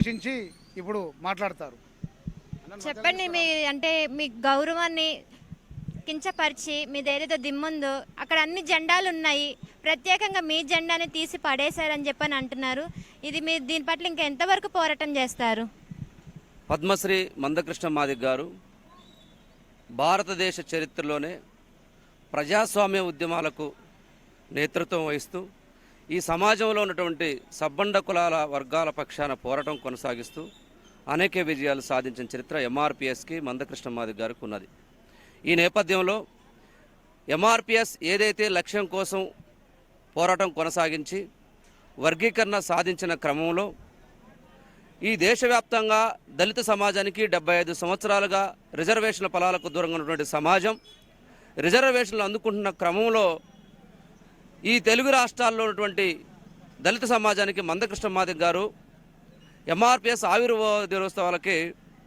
చర్చించి ఇప్పుడు మాట్లాడతారు. చెప్పండి మీ అంటే మీ గౌరవాన్ని కించపరిచి మీది ఏదైతే దిమ్ముందో అక్కడ అన్ని జెండాలు ఉన్నాయి. ప్రత్యేకంగా మీ జెండాని తీసి పడేశారని చెప్పని అంటున్నారు. ఇది మీరు దీని పట్ల ఇంకా ఎంతవరకు పోరాటం చేస్తారు? పద్మశ్రీ మందకృష్ణ మాదిక్ గారు భారతదేశ చరిత్రలోనే ప్రజాస్వామ్య ఉద్యమాలకు నేతృత్వం వహిస్తూ ఈ సమాజంలో ఉన్నటువంటి సబ్బండ కులాల వర్గాల పక్షాన పోరాటం కొనసాగిస్తూ అనేక విజయాలు సాధించిన చరిత్ర ఎంఆర్పిఎస్కి మందకృష్ణ మాది గారికి ఉన్నది ఈ నేపథ్యంలో ఎంఆర్పిఎస్ ఏదైతే లక్ష్యం కోసం పోరాటం కొనసాగించి వర్గీకరణ సాధించిన క్రమంలో ఈ దేశవ్యాప్తంగా దళిత సమాజానికి డెబ్బై ఐదు సంవత్సరాలుగా రిజర్వేషన్ల ఫలాలకు దూరంగా ఉన్నటువంటి సమాజం రిజర్వేషన్లు అందుకుంటున్న క్రమంలో ఈ తెలుగు రాష్ట్రాల్లో ఉన్నటువంటి దళిత సమాజానికి మందకృష్ణ మాదిక్ గారు ఎంఆర్పిఎస్ ఆవిర్భావ దినోత్సవాలకి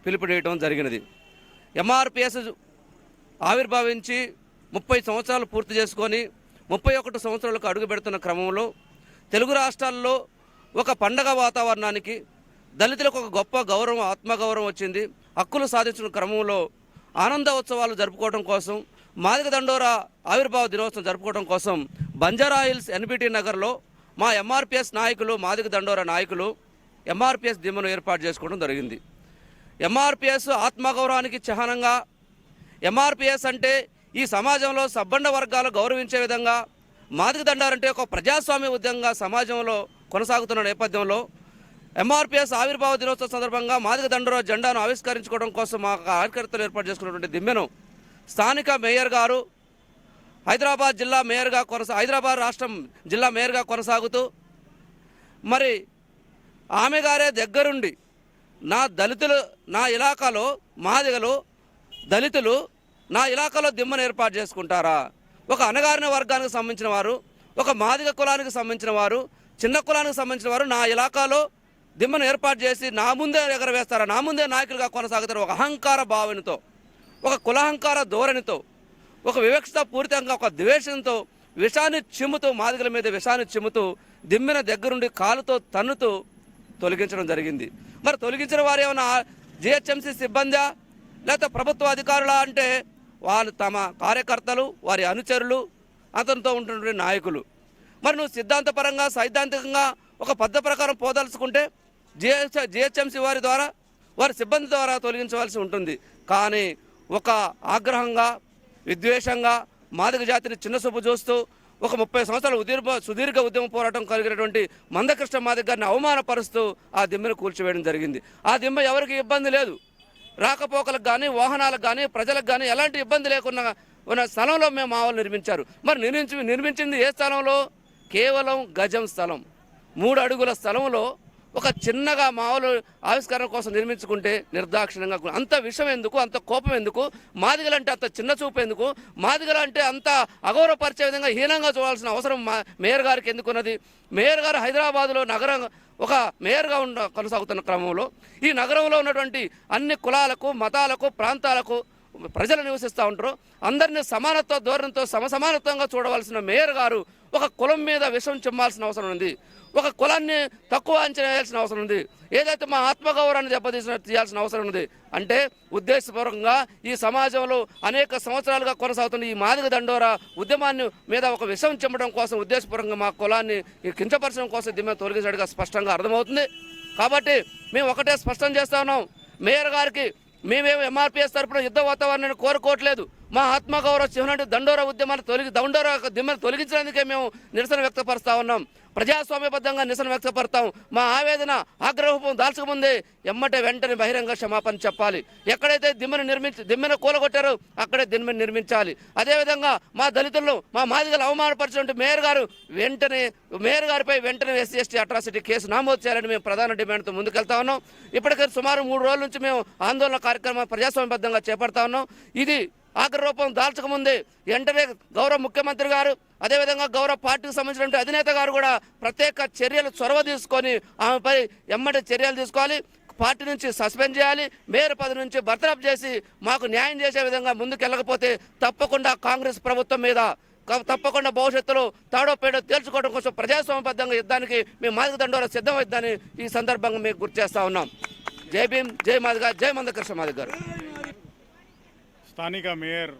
పిలుపునియటం జరిగినది. ఎంఆర్పిఎస్ ఆవిర్భావించి ముప్పై సంవత్సరాలు పూర్తి చేసుకొని ముప్పై ఒకటి సంవత్సరాలకు అడుగు పెడుతున్న క్రమంలో తెలుగు రాష్ట్రాల్లో ఒక పండగ వాతావరణానికి దళితులకు ఒక గొప్ప గౌరవం ఆత్మగౌరవం వచ్చింది. హక్కులు సాధించిన క్రమంలో ఆనంద ఉత్సవాలు జరుపుకోవడం కోసం మాదిక దండోరా ఆవిర్భావ దినోత్సవం జరుపుకోవడం కోసం బంజారాయిల్స్ ఎన్బిటి నగర్లో మా ఎంఆర్పిఎస్ నాయకులు మాదిక దండోరా నాయకులు ఎంఆర్పిఎస్ దిమ్మను ఏర్పాటు చేసుకోవడం జరిగింది. ఎంఆర్పిఎస్ ఆత్మగౌరవానికి చిహ్నంగా ఎంఆర్పిఎస్ అంటే ఈ సమాజంలో సబ్బండ వర్గాలు గౌరవించే విధంగా మాదిక దండారంటే ఒక ప్రజాస్వామ్య ఉద్యమంగా సమాజంలో కొనసాగుతున్న నేపథ్యంలో ఎంఆర్పిఎస్ ఆవిర్భావ దినోత్సవం సందర్భంగా మాదిక దండరో జెండాను ఆవిష్కరించుకోవడం కోసం మా కార్యకర్తలు ఏర్పాటు చేసుకున్నటువంటి దిమ్మెను స్థానిక మేయర్ గారు హైదరాబాద్ జిల్లా మేయర్గా కొనసా హైదరాబాద్ రాష్ట్రం జిల్లా మేయర్గా కొనసాగుతూ మరి ఆమె గారే దగ్గరుండి నా దళితులు నా ఇలాకాలో మాదిగలు దళితులు నా ఇలాకాలో దిమ్మను ఏర్పాటు చేసుకుంటారా? ఒక అనగారిన వర్గానికి సంబంధించిన వారు ఒక మాదిగ కులానికి సంబంధించిన వారు చిన్న కులానికి సంబంధించిన వారు నా ఇలాకాలో దిమ్మను ఏర్పాటు చేసి నా ముందే ఎగరవేస్తారా? నా ముందే నాయకులుగా కొనసాగుతారు? ఒక అహంకార భావనతో ఒక కులహంకార ధోరణితో ఒక వివక్షత పూరితంగా ఒక ద్వేషంతో విషాన్ని చిమ్ముతూ మాదిగల మీద విషాన్ని చిమ్ముతూ దిమ్మిన దగ్గరుండి కాలుతో తన్నుతూ తొలగించడం జరిగింది. మరి తొలగించిన వారు ఏమైనా జిహెచ్ఎంసీ సిబ్బందా? లేకపోతే ప్రభుత్వ అధికారులా అంటే వాళ్ళు తమ కార్యకర్తలు వారి అనుచరులు అతనితో ఉంటున్న నాయకులు. మరి నువ్వు సిద్ధాంతపరంగా సైద్ధాంతికంగా ఒక పద్ధతి ప్రకారం పోదలుచుకుంటే జిహెచ్ జిహెచ్ఎంసీ వారి ద్వారా వారి సిబ్బంది ద్వారా తొలగించవలసి ఉంటుంది. కానీ ఒక ఆగ్రహంగా విద్వేషంగా మాదిగ జాతిని చిన్న చూపు చూస్తూ ఒక ముప్పై సంవత్సరాల ఉదీర్భ సుదీర్ఘ ఉద్యమ పోరాటం కలిగినటువంటి మందకృష్ణ మాదిగ గారిని అవమానపరుస్తూ ఆ దిమ్మను కూల్చివేయడం జరిగింది. ఆ దిమ్మ ఎవరికి ఇబ్బంది లేదు. రాకపోకలకు కానీ వాహనాలకు కానీ ప్రజలకు కానీ ఎలాంటి ఇబ్బంది లేకుండా ఉన్న స్థలంలో మేము ఆవులు నిర్మించారు. మరి నిర్మించి నిర్మించింది ఏ స్థలంలో? కేవలం గజం స్థలం. మూడు అడుగుల స్థలంలో ఒక చిన్నగా మామూలు ఆవిష్కరణ కోసం నిర్మించుకుంటే నిర్దాక్షిణ్యంగా అంత విషం ఎందుకు అంత కోపం ఎందుకు మాదిగలంటే అంత చిన్న చూపు ఎందుకు మాదిగలంటే అంత అగౌరవపరిచే విధంగా హీనంగా చూడాల్సిన అవసరం మా మేయర్ గారికి ఎందుకున్నది? మేయర్ గారు హైదరాబాద్లో నగరం ఒక మేయర్గా ఉన్న కొనసాగుతున్న క్రమంలో ఈ నగరంలో ఉన్నటువంటి అన్ని కులాలకు మతాలకు ప్రాంతాలకు ప్రజలు నివసిస్తూ ఉంటారు. అందరినీ సమానత్వ ధోరణితో సమసమానత్వంగా చూడవలసిన మేయర్ గారు ఒక కులం మీద విషం చెమ్మాల్సిన అవసరం ఉంది. ఒక కులాన్ని తక్కువ అంచనా వేయాల్సిన అవసరం ఉంది. ఏదైతే మా ఆత్మగౌరవాన్ని దెబ్బతీసిన తీయాల్సిన అవసరం ఉంది అంటే ఉద్దేశపూర్వకంగా ఈ సమాజంలో అనేక సంవత్సరాలుగా కొనసాగుతున్న ఈ మాదిగ దండోరా ఉద్యమాన్ని మీద ఒక విషం చిమ్మడం కోసం ఉద్దేశపూర్వకంగా మా కులాన్ని కించపరచడం కోసం దీని మీద తొలగించడానికి స్పష్టంగా అర్థమవుతుంది. కాబట్టి మేము ఒకటే స్పష్టం చేస్తా ఉన్నాం. మేయర్ గారికి మేమేమో ఎంఆర్పిఎస్ తరపున యుద్ధ వాతావరణాన్ని కోరుకోవట్లేదు. మా ఆత్మగౌరవ చిహ్నంటే దండోరా ఉద్యమాన్ని తొలగి దండోరా దిమ్మను తొలగించడానికే మేము నిరసన వ్యక్తపరుస్తా ఉన్నాం. ప్రజాస్వామ్యబద్ధంగా నిరసన వ్యక్తపడతాం మా ఆవేదన ఆగ్రహం దాల్చకముందే ఎమ్మటే వెంటనే బహిరంగ క్షమాపణ చెప్పాలి. ఎక్కడైతే దిమ్మను నిర్మించి దిమ్మెను కూలగొట్టారో అక్కడే దిమ్మను నిర్మించాలి. అదేవిధంగా మా దళితులను మా మాదిగలు అవమానపరిచినట్టు మేయర్ గారు వెంటనే మేయర్ గారిపై వెంటనే ఎస్సీ ఎస్టీ అట్రాసిటీ కేసు నమోదు చేయాలని మేము ప్రధాన డిమాండ్తో ముందుకెళ్తా ఉన్నాం. ఇప్పటికే సుమారు మూడు రోజుల నుంచి మేము ఆందోళన కార్యక్రమం ప్రజాస్వామ్యబద్ధంగా చేపడతా ఉన్నాం. ఇది ఆగ్రహరూపం దాల్చకముందే వెంటనే గౌరవ ముఖ్యమంత్రి గారు అదేవిధంగా గౌరవ పార్టీకి సంబంధించిన అధినేత గారు కూడా ప్రత్యేక చర్యలు చొరవ తీసుకొని ఆమెపై ఎమ్మటి చర్యలు తీసుకోవాలి. పార్టీ నుంచి సస్పెండ్ చేయాలి. మేయర్ పదవి నుంచి బర్తరఫ్ చేసి మాకు న్యాయం చేసే విధంగా ముందుకెళ్ళకపోతే తప్పకుండా కాంగ్రెస్ ప్రభుత్వం మీద తప్పకుండా భవిష్యత్తులో తాడో పేడో తేల్చుకోవడం కోసం ప్రజాస్వామ్యబద్ధంగా యుద్ధానికి మేము మాదిక దండోరా సిద్ధమైద్దని ఈ సందర్భంగా మీకు గుర్తు చేస్తా ఉన్నాం. జై భీమ్ జై మాదిగ జై మందకృష్ణ మాదిగ గారు. స్థానిక మేయర్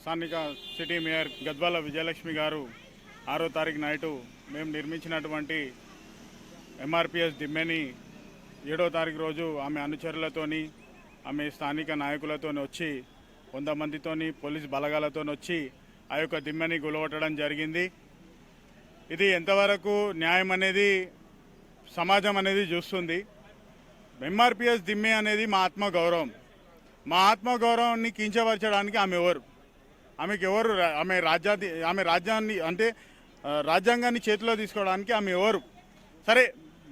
స్థానిక సిటీ మేయర్ గద్వాల విజయలక్ష్మి గారు ఆరో తారీఖు నైటు మేము నిర్మించినటువంటి ఎంఆర్పిఎస్ దిమ్మెని ఏడో తారీఖు రోజు ఆమె అనుచరులతోని ఆమె స్థానిక నాయకులతోని వచ్చి వంద మందితోని పోలీస్ బలగాలతో వచ్చి ఆ యొక్క దిమ్మెని గులగొట్టడం జరిగింది. ఇది ఎంతవరకు న్యాయం అనేది సమాజం అనేది చూస్తుంది. ఎంఆర్పిఎస్ దిమ్మె అనేది మా ఆత్మ గౌరవం మా ఆత్మగౌరవాన్ని కించపరచడానికి ఆమె ఎవరు? ఆమెకి ఎవరు ఆమె రాజ్యాధి ఆమె రాజ్యాన్ని అంటే రాజ్యాంగాన్ని చేతిలో తీసుకోవడానికి ఆమె ఎవరు? సరే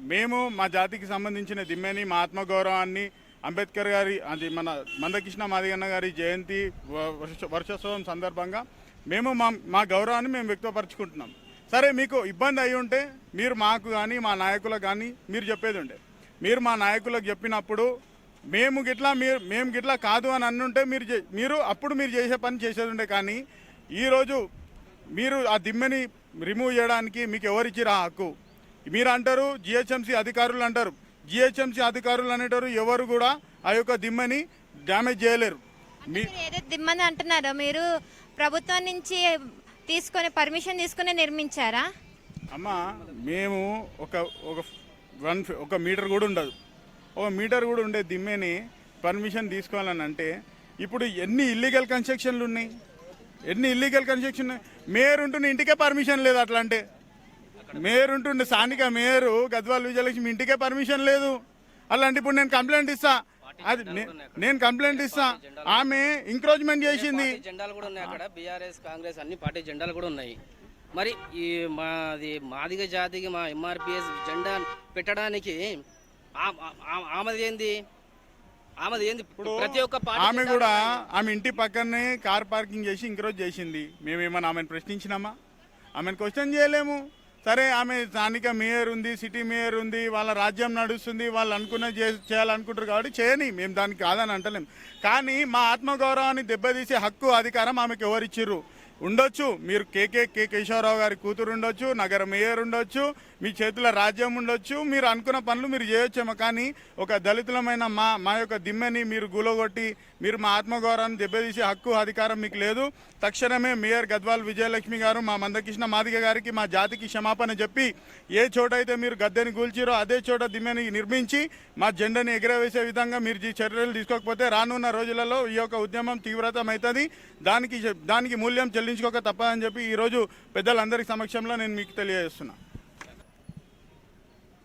మేము మా జాతికి సంబంధించిన దిమ్మెని మా ఆత్మగౌరవాన్ని అంబేద్కర్ గారి అది మన మందకృష్ణ మాదిగన్న గారి జయంతి వ- వర్ష- వర్షోత్సవం సందర్భంగా మేము మా మా గౌరవాన్ని మేము వ్యక్తపరచుకుంటున్నాం. సరే మీకు ఇబ్బంది అయి ఉంటే మీరు మాకు కానీ మా నాయకులకు కానీ మీరు చెప్పేది ఉండే. మీరు మా నాయకులకు చెప్పినప్పుడు మేము గిట్లా మీరు మేము గిట్లా కాదు అని అన్నుంటే మీరు చే- మీరు అప్పుడు మీరు చేసే పని చేసేది ఉండే కానీ ఈరోజు మీరు ఆ దిమ్మెని రిమూవ్ చేయడానికి మీకు ఎవరిచ్చిరు హక్కు? మీరు అంటారు జిహెచ్ఎంసీ అధికారులు అంటారు. జిహెచ్ఎంసీ అధికారులు అనేటారు ఎవరు కూడా ఆ యొక్క దిమ్మెని డ్యామేజ్ చేయలేరు. దిమ్మని అంటున్నారో? మీరు ప్రభుత్వం నుంచి తీసుకొని పర్మిషన్ తీసుకుని నిర్మించారా? అమ్మ మేము ఒక ఒక వన్ ఒక మీటర్ కూడా ఉండదు. ఒక మీటర్ కూడా ఉండే దిమ్మేని పర్మిషన్ తీసుకోవాలని అంటే ఇప్పుడు ఎన్ని ఇల్లీగల్ కన్స్ట్రక్షన్లు ఉన్నాయి? ఎన్ని ఇల్లీగల్ కన్స్ట్రక్షన్ మేయర్ ఉంటున్న ఇంటికే పర్మిషన్ లేదు అట్లా అంటే. మేయర్ ఉంటుండే స్థానిక మేయరు గద్వాల్ విజయలక్ష్మి ఇంటికే పర్మిషన్ లేదు. అలాంటి ఇప్పుడు నేను కంప్లైంట్ ఇస్తా. అది నేను కంప్లైంట్ ఇస్తా. ఆమె ఎంక్రోచ్మెంట్ చేసింది. జెండాలు కూడా ఉన్నాయి అక్కడ. బీఆర్ఎస్ కాంగ్రెస్ అన్ని పార్టీ జెండాలు కూడా ఉన్నాయి. మరి ఈ మాది మాదిగ జాతికి మా ఎంఆర్పిఎస్ జెండా పెట్టడానికి ఆమెది ఏంది? ఆమెది ఏంది? ప్రతి ఒక్క పార్టీ ఆమె కూడా. ఆమె ఇంటి పక్కనే కార్ పార్కింగ్ చేసి ఇంక్రోజ్ చేసింది. మేమేమన్నా ఆమెను ప్రశ్నించినామా? ఆమెను క్వశ్చన్ చేయలేము. సరే ఆమె స్థానిక మేయర్ ఉంది సిటీ మేయర్ ఉంది వాళ్ళ రాజ్యం నడుస్తుంది వాళ్ళు అనుకున్న చేయాలనుకుంటారు కాబట్టి చేయని. మేము దానికి కాదని అంటలేం కానీ మా ఆత్మగౌరవాన్ని దెబ్బతీసే హక్కు అధికారం ఆమెకు ఎవరిచ్చిర్రు? ఉండొచ్చు. మీరు కేకే కే కేశవరావు గారి కూతురు ఉండొచ్చు నగర మేయర్ ఉండొచ్చు మీ చేతుల రాజ్యం ఉండొచ్చు మీరు అనుకున్న పనులు మీరు చేయొచ్చేమో. కానీ ఒక దళితులమైన మా మా యొక్క దిమ్మెని మీరు గులగొట్టి మీరు మా ఆత్మగౌరవాన్ని దెబ్బతీసే హక్కు అధికారం మీకు లేదు. తక్షణమే మేయర్ గద్వాల్ విజయలక్ష్మి గారు మా మందకృష్ణ మాదిగ గారికి మా జాతికి క్షమాపణ చెప్పి ఏ చోట అయితే మీరు గద్దెని కూల్చిరో అదే చోట దిమ్మెని నిర్మించి మా జెండాని ఎగరవేసే విధంగా మీరు ఈ చర్యలు తీసుకోకపోతే రానున్న రోజులలో ఈ యొక్క ఉద్యమం తీవ్రతం అవుతుంది దానికి దానికి మూల్యం చెల్లించుకోక తప్పదని చెప్పి ఈరోజు పెద్దలందరి సమక్షంలో నేను మీకు తెలియజేస్తున్నా.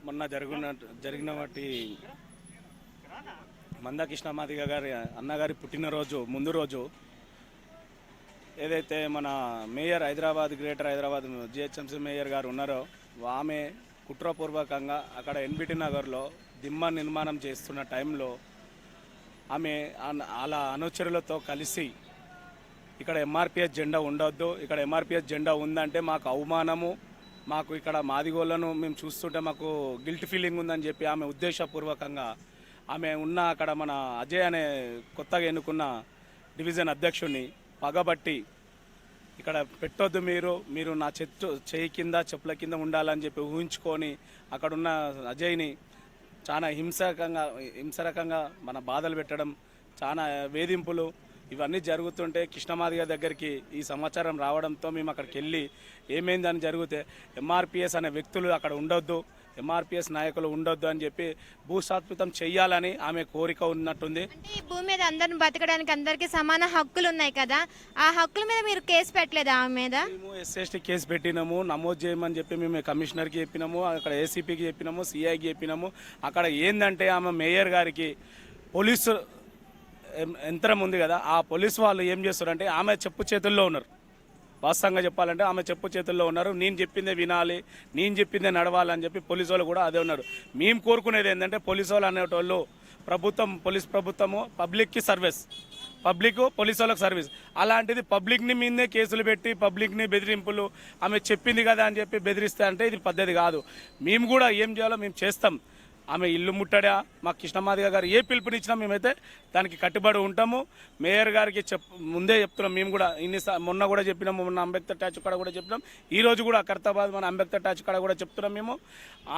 మొన్న జరిగిన జరిగిన వాటి మందకృష్ణ మాదిగ గారి అన్నగారి పుట్టినరోజు ముందు రోజు ఏదైతే మన mayor Hyderabad greater Hyderabad GHMC mayor గారు ఉన్నారో ఆమె కుట్రపూర్వకంగా అక్కడ ఎన్బిటి నగర్లో దిమ్మ నిర్మాణం చేస్తున్న టైంలో ఆమె అలా అనుచరులతో కలిసి ఇక్కడ ఎంఆర్పిఎస్ జెండా ఉండొద్దు ఇక్కడ ఎంఆర్పిఎస్ జెండా ఉందంటే మాకు అవమానము. మాకు ఇక్కడ మాదిగోళ్ళను మేము చూస్తుంటే మాకు గిల్ట్ ఫీలింగ్ ఉందని చెప్పి ఆమె ఉద్దేశపూర్వకంగా ఆమె ఉన్న అక్కడ మన అజయ్ అనే కొత్తగా ఎన్నుకున్న డివిజన్ అధ్యక్షుడిని పగబట్టి ఇక్కడ పెట్టొద్దు మీరు మీరు నా చెట్టు చేయి కింద చెప్పుల కింద ఉండాలని చెప్పి ఊహించుకొని అక్కడున్న అజయ్ని చాలా హింసకంగా హింసరకంగా మన బాధలు పెట్టడం చాలా వేధింపులు ఇవన్నీ జరుగుతుంటే కృష్ణమాదిగ దగ్గరికి ఈ సమాచారం రావడంతో మేము అక్కడికి వెళ్ళి ఏమైందని జరిగితే ఎంఆర్పిఎస్ అనే వ్యక్తులు అక్కడ ఉండొద్దు ఎంఆర్పిఎస్ నాయకులు ఉండొద్దు అని చెప్పి భూస్థాపితం చెయ్యాలని ఆమె కోరిక ఉన్నట్టుంది. ఈ భూమి మీద అందరిని బతకడానికి అందరికీ సమాన హక్కులు ఉన్నాయి కదా. ఆ హక్కుల మీద మీరు కేసు పెట్టలేదా ఆమె మీద? మేము ఎస్ఎస్టీ కేసు పెట్టినాము నమోదు చేయమని చెప్పి మేము కమిషనర్కి చెప్పినాము అక్కడ ఏసీపీకి చెప్పినాము సిఐకి చెప్పినాము. అక్కడ ఏంటంటే ఆమె మేయర్ గారికి పోలీసు యంత్రం ఉంది కదా ఆ పోలీస్ వాళ్ళు ఏం చేస్తారంటే ఆమె చెప్పు చేతుల్లో ఉన్నారు. వాస్తవంగా చెప్పాలంటే ఆమె చెప్పు చేతుల్లో ఉన్నారు. నేను చెప్పిందే వినాలి నేను చెప్పిందే నడవాలని చెప్పి పోలీసు వాళ్ళు కూడా అదే ఉన్నారు. మేము కోరుకునేది ఏంటంటే పోలీసు వాళ్ళు అనేటోళ్ళు ప్రభుత్వం పోలీస్ ప్రభుత్వము పబ్లిక్కి సర్వీస్. పబ్లిక్ పోలీసు వాళ్ళకి సర్వీస్. అలాంటిది పబ్లిక్ని మీదే కేసులు పెట్టి పబ్లిక్ని బెదిరింపులు ఆమె చెప్పింది కదా అని చెప్పి బెదిరిస్తే అంటే ఇది పద్ధతి కాదు. మేము కూడా ఏం చేయాలో మేము చేస్తాం. ఆమె ఇల్లు ముట్టడా? మా కృష్ణమాదిగ గారు ఏ పిలుపునిచ్చినా మేమైతే దానికి కట్టుబడి ఉంటాము. మేయర్ గారికి చెప్ ముందే చెప్తున్నాం. మేము కూడా ఇన్ని మొన్న కూడా చెప్పినాము. మొన్న అంబేద్కర్ ట్యాచ్ కాడ కూడా చెప్పినాం. ఈ రోజు కూడా కర్తాబాద్ మన అంబేద్కర్ ట్యాచ్ కాడ కూడా చెప్తున్నాం మేము.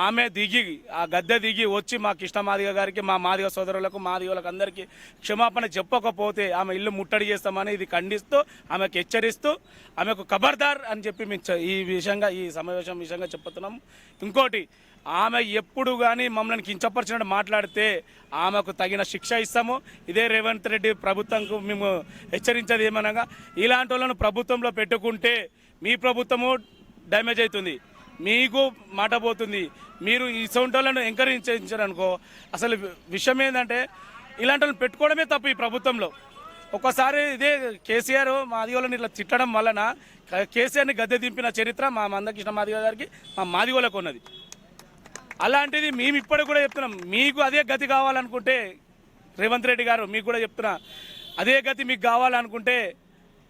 ఆమె దిగి ఆ గద్దె దిగి వచ్చి మా కృష్ణమాదిగ గారికి మా మాదిగ సోదరులకు మాదిగలకు అందరికీ క్షమాపణ చెప్పకపోతే ఆమె ఇల్లు ముట్టడి చేస్తామని ఇది ఖండిస్తూ ఆమెకు హెచ్చరిస్తూ ఆమెకు ఖబర్దార్ అని చెప్పి మేము ఈ విషయంగా ఈ సమావేశం విషయంగా చెప్తున్నాము ఇంకోటి ఆమె ఎప్పుడు కానీ మమ్మల్ని కించపరిచినట్టు మాట్లాడితే ఆమెకు తగిన శిక్ష ఇస్తాము. ఇదే రేవంత్ రెడ్డి ప్రభుత్వంకు మేము హెచ్చరించేది ఏమనగా ఇలాంటి వాళ్ళను ప్రభుత్వంలో పెట్టుకుంటే మీ ప్రభుత్వము డ్యామేజ్ అవుతుంది. మీకు మాట పోతుంది. మీరు ఈ సొంత వాళ్ళను ఎంకరేజ్ చేయించారనుకో అసలు విషయం ఏంటంటే ఇలాంటి వాళ్ళని పెట్టుకోవడమే తప్పు ఈ ప్రభుత్వంలో. ఒక్కసారి ఇదే కేసీఆర్ మాదిగోళ్ళని ఇట్లా తిట్టడం వలన కేసీఆర్ని గద్దె దింపిన చరిత్ర మా మందకృష్ణ మాదిగ గారికి మా మాదిగోళ్ళకు ఉన్నది. అలాంటిది మేము ఇప్పటికి కూడా చెప్తున్నాం. మీకు అదే గతి కావాలనుకుంటే రేవంత్ రెడ్డి గారు మీకు కూడా చెప్తున్నా. అదే గతి మీకు కావాలనుకుంటే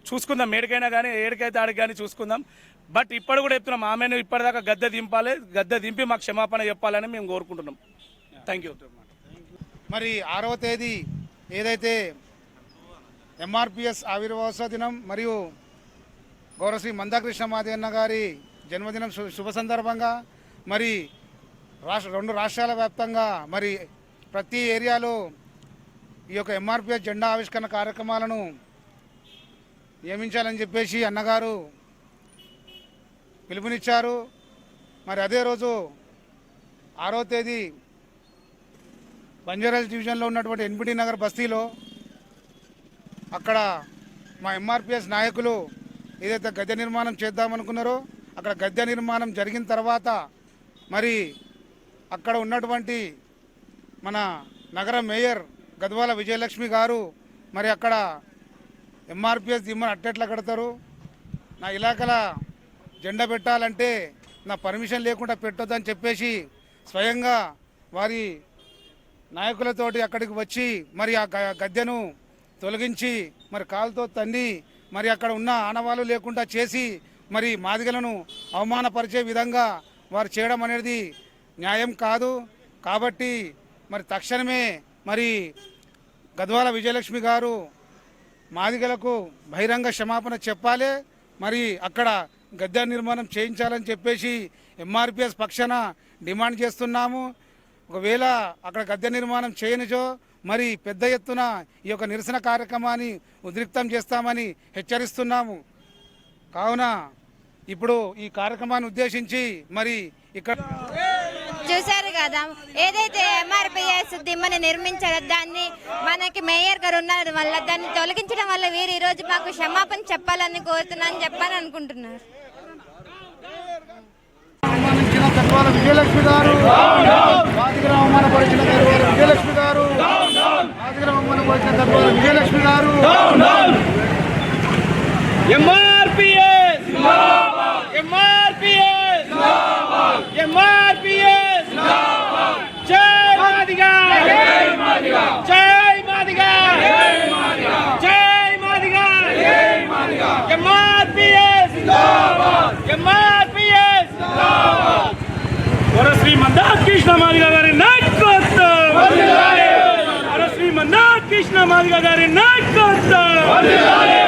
చూసుకుందాం. ఏడికైనా కానీ ఏడికైతే ఆడికి కానీ చూసుకుందాం. బట్ ఇప్పుడు కూడా చెప్తున్నాం. ఆమెను ఇప్పటిదాకా గద్దె దింపాలి. గద్దె దింపి మాకు క్షమాపణ చెప్పాలని మేము కోరుకుంటున్నాం. థ్యాంక్ యూ మరి ఆరవ తేదీ ఏదైతే ఎంఆర్పిఎస్ ఆవిర్భావ దినం మరియు గౌరవశ్రీ మందాకృష్ణ మాదేన్న గారి జన్మదినం శుభ సందర్భంగా మరి రాష్ట్ర రెండు రాష్ట్రాల వ్యాప్తంగా మరి ప్రతి ఏరియాలో ఈ యొక్క ఎంఆర్పిఎస్ జెండా ఆవిష్కరణ కార్యక్రమాలను నియమించాలని చెప్పేసి అన్నగారు పిలుపునిచ్చారు. మరి అదే రోజు ఆరో తేదీ బంజారాజ్ డివిజన్లో ఉన్నటువంటి ఎన్బిటి నగర్ బస్తీలో అక్కడ మా ఎంఆర్పిఎస్ నాయకులు ఏదైతే గద్దె నిర్మాణం చేద్దామనుకున్నారో అక్కడ గద్దె నిర్మాణం జరిగిన తర్వాత మరి అక్కడ ఉన్నటువంటి మన నగర మేయర్ గద్వాల విజయలక్ష్మి గారు మరి అక్కడ ఎంఆర్పిఎస్ దిమ్మని అట్టెట్లా కడతారు. నా ఇలాకల జెండా పెట్టాలంటే నా పర్మిషన్ లేకుండా పెట్టొద్దని చెప్పేసి స్వయంగా వారి నాయకులతోటి అక్కడికి వచ్చి మరి ఆ గ- గద్దెను తొలగించి మరి కాలుతో తన్ని మరి అక్కడ ఉన్న ఆనవాళ్ళు లేకుండా చేసి మరి మాదిగలను అవమానపరిచే విధంగా వారు చేయడం అనేది న్యాయం కాదు. కాబట్టి మరి తక్షణమే మరి గద్వాల విజయలక్ష్మి గారు మాదిగలకు బహిరంగ క్షమాపణ చెప్పాలి. మరి అక్కడ గద్దె నిర్మాణం చేయించాలని చెప్పేసి ఎంఆర్పిఎస్ పక్షాన డిమాండ్ చేస్తున్నాము. ఒకవేళ అక్కడ గద్దె నిర్మాణం చేయనిచో మరి పెద్ద ఎత్తున ఈ యొక్క నిరసన కార్యక్రమాన్ని ఉద్రిక్తం చేస్తామని హెచ్చరిస్తున్నాము. కావున ఇప్పుడు ఈ కార్యక్రమాన్ని ఉద్దేశించి మరి ఇక్కడ కదా ఏదైతే ఎంఆర్పిఎస్ దిమ్మని నిర్మించారో దాన్ని మనకి మేయర్ గారు ఉన్నారు వల్ల దాన్ని తొలగించడం వల్ల వీరు ఈ రోజు మాకు క్షమాపణ చెప్పాలని కోరుతున్నాను చెప్పని అనుకుంటున్నారు. విజయలక్ష్మి గారు విజయలక్ష్మి విజయలక్ష్మి ఎంఆర్పిఎస్ ఎంఆర్పిఎస్ ఎంఆర్పిఎస్ జై మాదిగా! జై మాదిగా! జై మాదిగా! జై మాదిగా ఎంఆర్పిఎస్! ఎంఆర్పిఎస్! శ్రీ మందాకృష్ణ మాదిగ గారి నాయకత్వం! శ్రీ మందాకృష్ణ మాదిగ గారి నాయకత్వం!